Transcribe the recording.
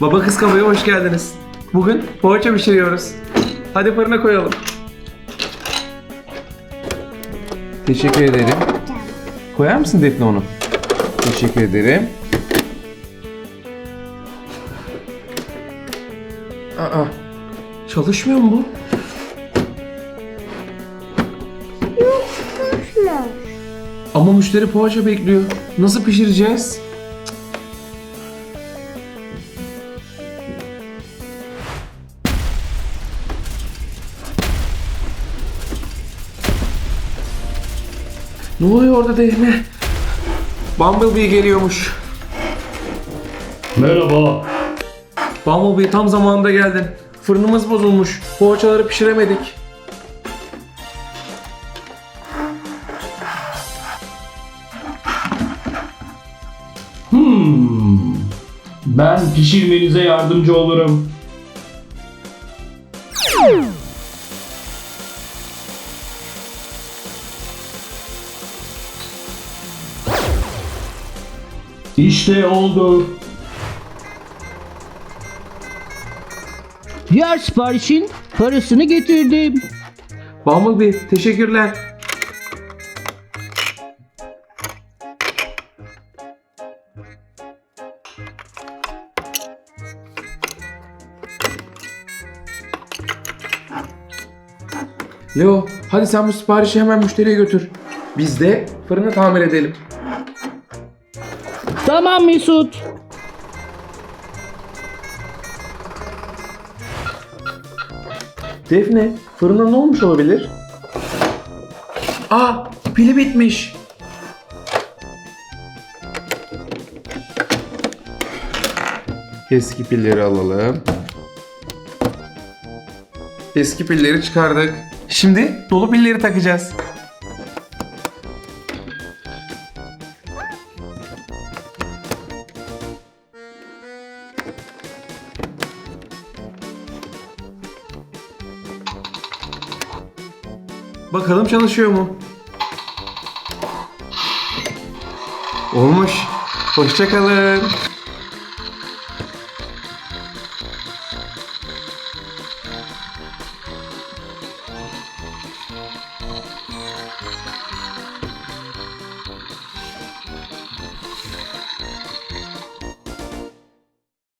Baba kız kafaya hoş geldiniz. Bugün poğaça pişiriyoruz. Hadi fırına koyalım. Teşekkür ederim. Koyar mısın Defne onu? Teşekkür ederim. Aa, çalışmıyor mu bu? Ama müşteri poğaça bekliyor. Nasıl pişireceğiz? Ne oluyor orada Defne? Bumblebee geliyormuş. Merhaba. Bumblebee tam zamanında geldin. Fırınımız bozulmuş. Poğaçaları pişiremedik. Hmm. Ben pişirmenize yardımcı olurum. İşte oldu. Diğer siparişin parasını getirdim. Bumblebee teşekkürler. Leo hadi sen bu siparişi hemen müşteriye götür. Biz de fırını tamir edelim. Tamam Mesut. Defne fırına ne olmuş olabilir? Aa pili bitmiş. Eski pilleri alalım. Eski pilleri çıkardık. Şimdi dolu pilleri takacağız. Bakalım çalışıyor mu? Olmuş. Hoşçakalın.